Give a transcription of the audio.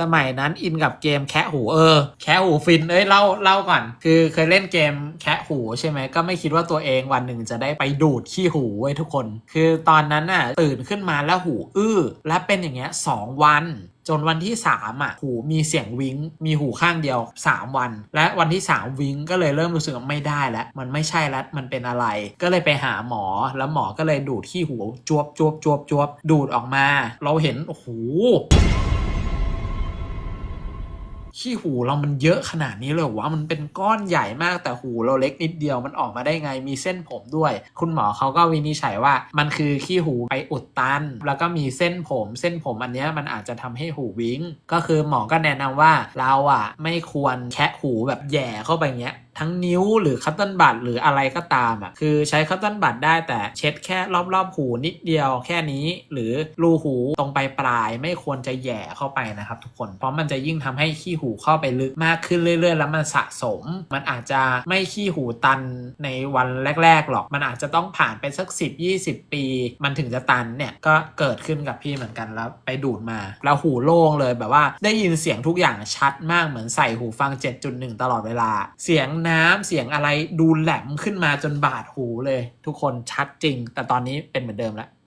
สมัยนั้นอินกับเกมแคะหูเออ แคะหูฟินเอ้ยเล่าเล่าก่อน คือเคยเล่นเกมแคะหูใช่ไหมก็ไม่คิดว่าตัวเองวันหนึ่งจะได้ไปดูดขี้หูไว้ทุกคน คือตอนนั้นน่ะตื่นขึ้นมาแล้วหูอื้อ และเป็นอย่างเงี้ยสองวันจนวันที่ 3 อะ หูมีเสียงวิงมีหูข้างเดียว 3 วัน และวันที่ 3 วิงก็เลยเริ่มรู้สึกว่าไม่ได้แล้ว มันไม่ใช่แล้วมันเป็นอะไร ก็เลยไปหาหมอแล้วหมอก็เลยดูดขี้หูจวบจวบจวบจวบดูดออกมา เราเห็นโอ้โห ขี้หูเรามันเยอะขนาดนี้เลยเหรอวะมันเป็นก้อนใหญ่มากแต่หูเราเล็กนิดเดียวมันออกมาได้ไงมีเส้นผมด้วย คุณหมอเขาก็วินิจฉัยว่ามันคือขี้หูไปอุดตัน แล้วก็มีเส้นผม เส้นผมอันนี้มันอาจจะทำให้หูวิงก็คือหมอก็แนะนำว่าเราอะไม่ควรแคะหูแบบแย่เข้าไปเงี้ยทั้งนิ้วหรือคัตเติ้ลบัตหรืออะไรก็ตามอะคือใช้คัตเติ้ลบัตได้แต่เช็ดแค่รอบๆหูนิดเดียวแค่นี้ หรือรูหูตรงปลายปลายไม่ควรจะแย่เข้าไปนะครับทุกคนเพราะมันจะยิ่งทำให้ขี้หูเข้าไปลึกมากขึ้นเรื่อย ๆ แล้วมันสะสม มันอาจจะไม่ขี้หูตันในวันแรก ๆ หรอก มันอาจจะต้องผ่านไปสัก 10-20 ปี มันถึงจะตันเนี่ยก็เกิดขึ้นกับพี่เหมือนกันแล้วไปดูดมา แล้วหูโล่งเลยแบบว่าได้ยินเสียงทุกอย่างชัดมากเหมือนใส่หูฟัง 7.1 ตลอดเวลา เสียงน้ำเสียงอะไรดูแหลมขึ้นมาจนบาดหูเลย ทุกคนชัดจริง แต่ตอนนี้เป็นเหมือนเดิมแล้ว